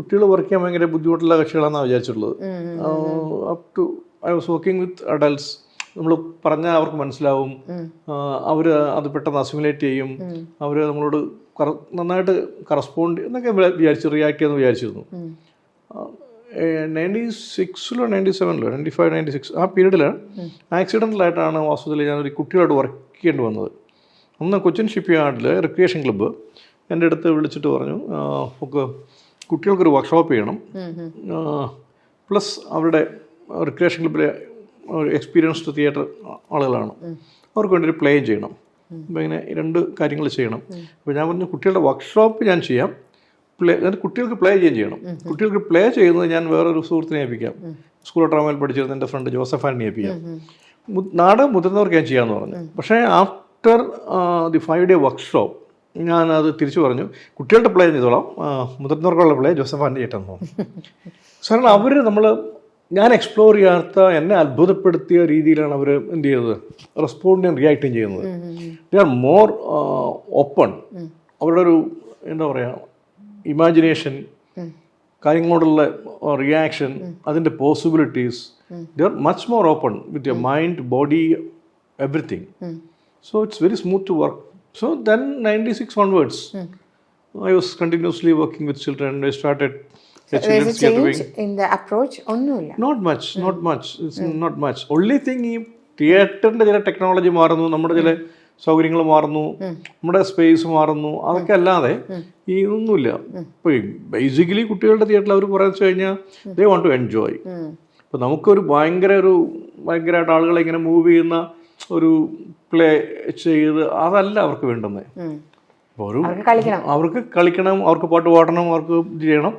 കുട്ടികൾ വർക്ക് ചെയ്യാൻ ഭയങ്കര ബുദ്ധിമുട്ടുള്ള കക്ഷികളാണെന്നാണ് വിചാരിച്ചിട്ടുള്ളത്. Up to I was working with adults നമ്മൾ പറഞ്ഞാൽ അവർക്ക് മനസ്സിലാവും. അവർ അത് പെട്ടെന്ന് അസിമുലേറ്റ് ചെയ്യും. അവർ നമ്മളോട് നന്നായിട്ട് കറസ്പോണ്ട് എന്നൊക്കെ വിചാരിച്ചു റിയാക്ട് ചെയ്യുമെന്ന് വിചാരിച്ചിരുന്നു. നയന്റി സിക്സിലോ നയന്റി സെവനിലോ നയന്റി ഫൈവ് നയന്റി സിക്സ് ആ പീരീഡിൽ ആക്സിഡന്റലായിട്ടാണ് വാസ്തുവിൽ ഒരു കുട്ടികളോട് വർക്ക് ചെയ്യേണ്ടി വന്നത്. അന്ന് കൊച്ചിൻ ഷിപ്പ് യാർഡിൽ റിക്രിയേഷൻ ക്ലബ്ബ് എന്റെ അടുത്ത് വിളിച്ചിട്ട് പറഞ്ഞു "ആ, നമുക്ക് കുട്ടികൾക്കൊരു വർക്ക്ഷോപ്പ് ചെയ്യണം. പ്ലസ് അവരുടെ റിക്രിയേഷൻ ക്ലബിലെ എക്സ്പീരിയൻസ്ഡ് തിയേറ്റർ ആളുകളാണ്. അവർക്ക് വേണ്ടി ഒരു പ്ലേയും ചെയ്യണം അപ്പോൾ ഇങ്ങനെ രണ്ട് കാര്യങ്ങൾ ചെയ്യണം. അപ്പോൾ ഞാൻ പറഞ്ഞു കുട്ടികളുടെ വർക്ക്ഷോപ്പ് ഞാൻ ചെയ്യാം. പ്ലേ അതായത് കുട്ടികൾക്ക് പ്ലേ ചെയ്യുകയും ചെയ്യണം. കുട്ടികൾക്ക് പ്ലേ ചെയ്യുന്നത് ഞാൻ വേറൊരു സുഹൃത്തിനെ ഏൽപ്പിക്കാം. സ്കൂൾ ഡ്രാമയിൽ പഠിച്ചിരുന്ന എന്റെ ഫ്രണ്ട് ജോസഫ് ആനിനെ ഏൽപ്പിക്കാം. നാടകം മുതിർന്നവർക്ക് ഞാൻ ചെയ്യാമെന്ന് പറഞ്ഞു. പക്ഷേ after the five day workshop ഞാൻ അത് തിരിച്ചു പറഞ്ഞു. കുട്ടികളുടെ പ്ലേ ചെയ്തോളാം മുതിർന്നവർക്കുള്ള പ്ലേ ജോസഫ് ആന്റെ ചെയ്യട്ടെന്ന് പറഞ്ഞു കാരണം അവർ നമ്മൾ ഞാൻ എക്സ്പ്ലോർ ചെയ്യാത്ത എന്നെ അത്ഭുതപ്പെടുത്തിയ രീതിയിലാണ് അവർ എന്ത് ചെയ്യുന്നത്. റെസ്പോണ്ടിങ് റിയാക്റ്റും ചെയ്യുന്നത് ദേ ആർ മോർ ഓപ്പൺ അവരുടെ ഒരു എന്താ പറയുക ഇമാജിനേഷൻ കാര്യങ്ങളോടുള്ള റിയാക്ഷൻ അതിന്റെ possibilities they are much more open with your mind body everything so it's very smooth to work so then ninety six onwards I was continuously working with children I started children's change in the approach ഒന്നുമില്ല. Not much not much it's not much only thing ഈ തിയേറ്ററിന്റെ ചില technology മാറുന്നു നമ്മുടെ ചില സൗകര്യങ്ങൾ മാറുന്നു നമ്മുടെ സ്പേസ് മാറുന്നു അതൊക്കെ അല്ലാതെ ഈ ഒന്നുമില്ല. ഇപ്പോൾ ബേസിക്കലി കുട്ടികളുടെ തിയേറ്ററിൽ അവർ പറയുന്നത് കഴിഞ്ഞാൽ ദേ വാണ്ട് ടു എൻജോയ് ഇപ്പോൾ നമുക്കൊരു ഭയങ്കര ഒരു ഭയങ്കരമായിട്ട് ആളുകളെ ഇങ്ങനെ മൂവ് ചെയ്യുന്ന ഒരു പ്ലേ ചെയ്ത് അതല്ല അവർക്ക് വേണ്ടുന്നത്. അപ്പോൾ ഒരു അവർക്ക് കളിക്കണം. അവർക്ക് പാട്ട് പാടണം അവർക്ക് ചെയ്യണം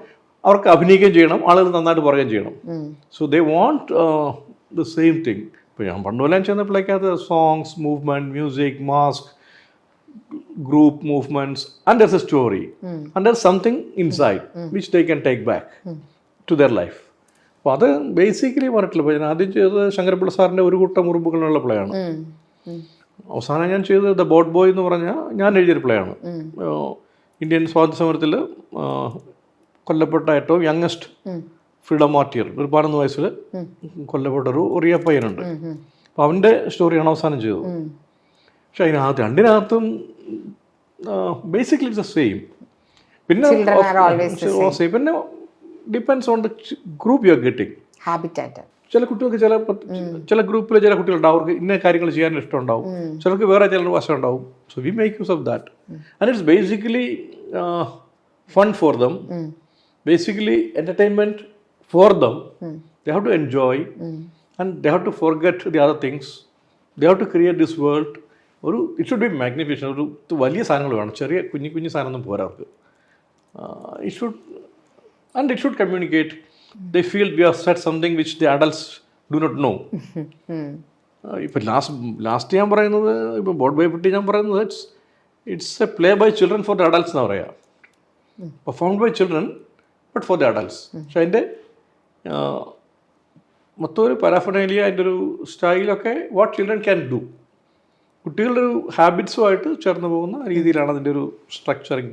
അവർക്ക് അഭിനയിക്കുകയും ചെയ്യണം ആളുകൾ നന്നായിട്ട് പറയുകയും ചെയ്യണം. So they want the same thing ഇപ്പോൾ ഞാൻ പണ്ട് പോലെ ചെയ്യുന്ന പ്ലേക്കകത്ത് songs movement music mask group movements and there's a story and there something inside which they can take back to their life അപ്പോൾ അത് ബേസിക്കലി പറഞ്ഞിട്ടില്ല. ഞാൻ ആദ്യം ചെയ്തത് ശങ്കരപ്പിള്ള സാറിന്റെ ഒരു കൂട്ടം മുറിവുകളുള്ള പ്ലേ ആണ്. അവസാനം ഞാൻ ചെയ്തത് ദ ബോട്ട് ബോയ് എന്ന് പറഞ്ഞാൽ ഞാൻ എഴുതിയൊരു പ്ലേ ആണ് ഇന്ത്യൻ സ്വാതന്ത്ര്യ സമരത്തിൽ കൊല്ലപ്പെട്ട ഏറ്റവും യങ്ങസ്റ്റ് ഫ്രീഡം മാർട്ടിയർ ഒരു പതിനൊന്ന് വയസ്സിൽ കൊല്ലപ്പെട്ട ഒരു ഒറിയ പയ്യനുണ്ട് അപ്പോൾ അവന്റെ സ്റ്റോറിയാണ് അവസാനം ചെയ്തത്. പക്ഷെ അതിനകത്ത് രണ്ടിനകത്തും ബേസിക്കലി ഇറ്റ്സ് സെയിം പിന്നെ. പിന്നെ depends on the group you are getting habitat ചില കുട്ടികൾക്ക് ചില ചില ഗ്രൂപ്പിൽ ചില കുട്ടികളുണ്ടാവും അവർക്ക് ഇന്ന കാര്യങ്ങൾ ചെയ്യാൻ ഇഷ്ടമുണ്ടാവും. ചിലർക്ക് വേറെ ചില വശം ഉണ്ടാവും. So we make use of that and it's basically fun for them basically entertainment for them they have to enjoy and they have to forget the other things they have to create this world ഒരു it should be magnification ഒരു വലിയ സാധനങ്ങൾ വേണം. ചെറിയ കുഞ്ഞു കുഞ്ഞു സാധനമൊന്നും പോരാ അവർക്ക്. It should and it should communicate. They feel we have said something which the adults do not know. ഇപ്പം ലാസ്റ്റ് ലാസ്റ്റ് ഞാൻ പറയുന്നത് ഇപ്പം ബോർഡ് ബൈ പറ്റി ഞാൻ പറയുന്നത് it's it's a play by children for the adults എന്ന് പറയാം performed by children but for the adults പക്ഷെ അതിന്റെ മൊത്തം ഒരു പരാഫനേലിയ അതിന്റെ ഒരു സ്റ്റൈലൊക്കെ വാട്ട് ചിൽഡ്രൻ ക്യാൻ ഡു കുട്ടികളുടെ ഒരു ഹാബിറ്റ്സുമായിട്ട് ചേർന്ന് പോകുന്ന രീതിയിലാണ് അതിന്റെ ഒരു സ്ട്രക്ചറിങ്